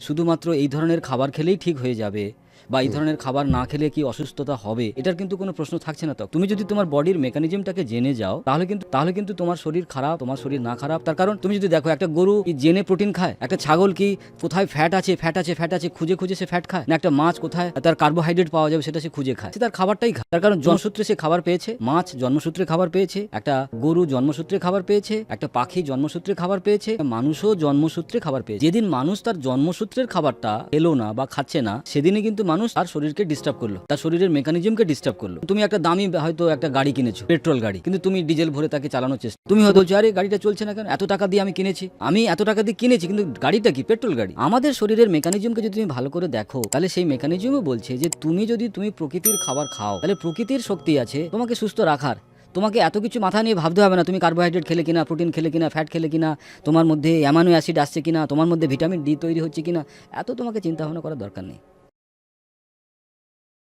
শুধুমাত্র এই ধরনের খাবার খেলেই ঠিক হয়ে যাবে। বা এই ধরনের খাবার না খেলে কি অসুস্থতা হবে? এটার কিন্তু কোনো প্রশ্ন থাকছে না তো। তুমি যদি তোমার বডির মেকানিজমটাকে জেনে যাও, তাহলে কিন্তু তাহলে কিন্তু তোমার শরীর খারাপ, তোমার শরীর না খারাপ। তার কারণ, তুমি যদি দেখো, একটা গরু কি জেনে প্রোটিন খায়? একটা ছাগল কি কোথায় ফ্যাট আছে ফ্যাট আছে ফ্যাট আছে, খুঁজে খুঁজে সে ফ্যাট খায়? না একটা মাছ কোথায় তার কার্বোহাইড্রেট পাওয়া যাবে সেটা সে খুঁজে খায়? সে তার খাবারটাই খায়। তার কারণ, জন্মসূত্রে সে খাবার পেয়েছে, মাছ জন্মসূত্রে খাবার পেয়েছে, একটা গরু জন্মসূত্রে খাবার পেয়েছে, একটা পাখি জন্মসূত্রে খাবার পেয়েছে মানুষও জন্মসূত্রে খাবার পেয়েছে। যেদিন মানুষ তার জন্মসূত্রের খাবারটা এলো না বা খাচ্ছে না, সেদিনই কিন্তু মানুষ তার শরীরকে ডিস্টার্ব করল। তার শরীরের মেকানিজমকে ডিস্টার্ব করল। তুমি একটা দামি হয়তো একটা গাড়ি কিনেছো পেট্রোল গাড়ি, কিন্তু তুমি ডিজেল ভরে তাকে চালানোর চেষ্টা তুমি হয়তো আরে, গাড়িটা চলছে না কেন? এত টাকা দিয়ে আমি কিনেছি। আমি এত টাকা দিয়ে কিনেছি, কিন্তু গাড়িটা কি? পেট্রোল গাড়ি। আমাদের শরীরের মেকানিজমকে যদি তুমি ভালো করে দেখো, তাহলে সেই মেকানিজমও বলছে যে তুমি যদি তুমি প্রকৃতির খাবার খাও, তাহলে প্রকৃতির শক্তি আছে, তোমাকে সুস্থ রাখার। তোমাকে এত কিছু মাথা নিয়ে ভাবতে হবে না, তুমি কার্বোহাইড্রেট খেলে কিনা প্রোটিন খেলে কিনা ফ্যাট খেলে কিনা, তোমার মধ্যে অ্যামানো অ্যাসিড আসছে কিনা, তোমার মধ্যে ভিটামিন ডি তৈরি হচ্ছে কিনা, এত তোমাকে চিন্তা ভাবনা করার দরকার নেই।